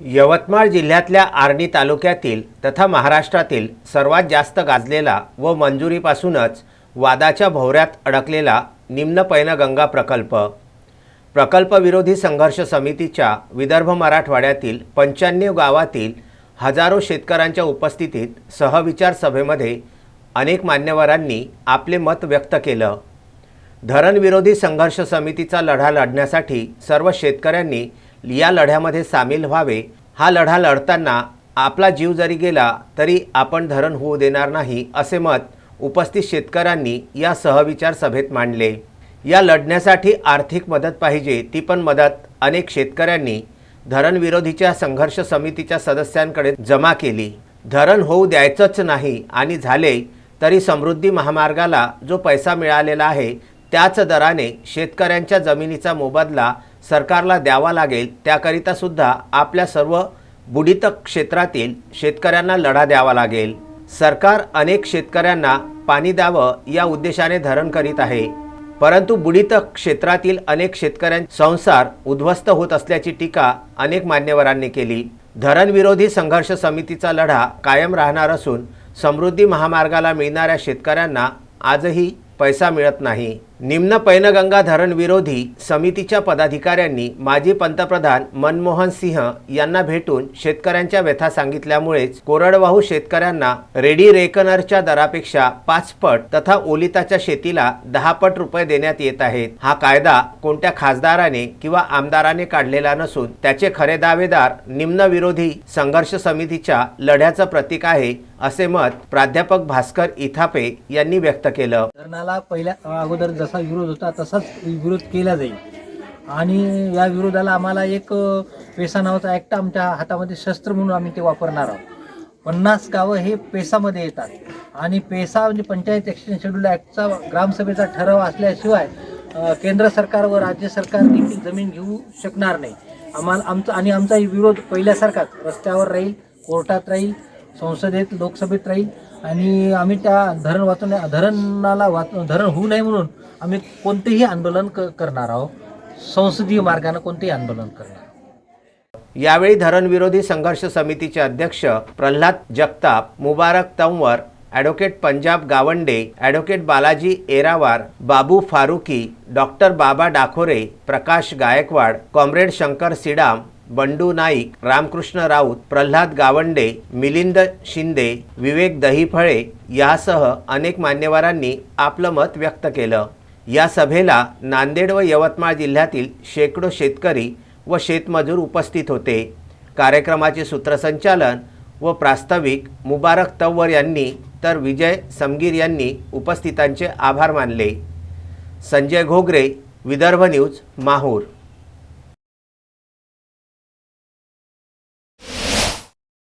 यवतमाळ जिल्ह्यातल्या आर्णी तालुक्यातील तथा महाराष्ट्रातील सर्वात जास्त गाजलेला व मंजुरीपासूनच वादाच्या भोवऱ्यात अडकलेला निम्न पैनगंगा प्रकल्प. प्रकल्पविरोधी संघर्ष समितीच्या विदर्भ मराठवाड्यातील पंच्याण्णव गावातील हजारो शेतकऱ्यांच्या उपस्थितीत सहविचार सभेमध्ये अनेक मान्यवरांनी आपले मत व्यक्त केलं. धरणविरोधी संघर्ष समितीचा लढा लढण्यासाठी सर्व शेतकऱ्यांनी या लढ्यामध्ये सामील व्हावे. हा लढा लढताना आपला जीव जरी गेला तरी आपण धरण होऊ देणार नाही असे मत उपस्थित शेतकऱ्यांनी या सहविचार सभेत मांडले. या लढण्यासाठी आर्थिक मदत पाहिजे ती पण मदत अनेक शेतकऱ्यांनी धरणविरोधीच्या संघर्ष समितीच्या सदस्यांकडे जमा केली. धरण होऊ द्यायचंच नाही आणि झाले तरी समृद्धी महामार्गाला जो पैसा मिळालेला आहे त्याच दराने शेतकऱ्यांच्या जमिनीचा मोबदला सरकारला द्यावा लागेल त्याकरिता सुद्धा आपल्या सर्व बुडित क्षेत्रातील शेतकऱ्यांना लढा द्यावा लागेल. सरकार अनेक शेतकऱ्यांना पाणी द्यावं या उद्देशाने धरण करीत आहे. परंतु बुडित क्षेत्रातील अनेक शेतकऱ्यांचे संसार उद्ध्वस्त होत असल्याची टीका अनेक मान्यवरांनी केली. धरणविरोधी संघर्ष समितीचा लढा कायम राहणार असून समृद्धी महामार्गाला मिळणाऱ्या शेतकऱ्यांना आजही पैसा मिळत नाही. निम्न पैनगंगा धरणविरोधी समितीच्या पदाधिकाऱ्यांनी माजी पंतप्रधान मनमोहन सिंह यांना भेटून शेतकऱ्यांच्या व्यथा सांगितल्यामुळेच कोरडवाहू शेतकऱ्यांना रेडी रेकनरच्या दरापेक्षा पाच पट तथा ओलिताच्या शेतीला दहा पट रुपये देण्यात येत आहेत. हा कायदा कोणत्या खासदाराने किंवा आमदाराने काढलेला नसून त्याचे खरे दावेदार निम्न विरोधी संघर्ष समितीच्या लढ्याचं प्रतीक आहे असे मत प्राध्यापक भास्कर इथापे यांनी व्यक्त केलं. धरणाला पहिल्या अगोदर जसा विरोध होता तसाच विरोध केला जाईल. आणि या विरोधाला आम्हाला एक पेसा नावाचा ॲक्ट आमच्या हातामध्ये शस्त्र म्हणून आम्ही ते वापरणार आहोत. पन्नास गावं हे पेसामध्ये येतात. आणि पेसा म्हणजे पंचायत एक्सटेन्शन शेड्यूल ॲक्टचा ग्रामसभेचा ठराव असल्याशिवाय केंद्र सरकार व राज्य सरकार देखील जमीन घेऊ शकणार नाही. आम्हाला आमचा आणि आमचा विरोध पहिल्यासारखाच. रस्त्यावर राहील कोर्टात राहील संसदेत लोकसभेत राहील. आणि आम्ही त्या धरण वाचवण्या धरणाला वाच धरण होऊ नये म्हणून आम्ही कोणतेही आंदोलन क करणार आहोत. संसदीय मार्गाने कोणतेही आंदोलन करणार यावेळी धरणविरोधी संघर्ष समितीचे अध्यक्ष Pralhad Jagtap Mubarak Tanwar advocate Punjab Gawande advocate Balaji Eravar Babu Faruqui doctor Baba Dakhore Prakash Gaikwad comrade Shankar Sidam Bandu Naik Ramkrishna Raut Pralhad Gawande Milind Shinde Vivek Dahiphale यासह अनेक मान्यवरांनी आपलं मत व्यक्त केलं. या सभेला नांदेड व यवतमाळ जिल्ह्यातील शेकडो शेतकरी व शेतमजूर उपस्थित होते. कार्यक्रमाचे सूत्रसंचालन व प्रास्ताविक मुबारक तव्वर यांनी तर विजय समगीर यांनी उपस्थितांचे आभार मानले. संजय घोगरे विदर्भ न्यूज माहूर.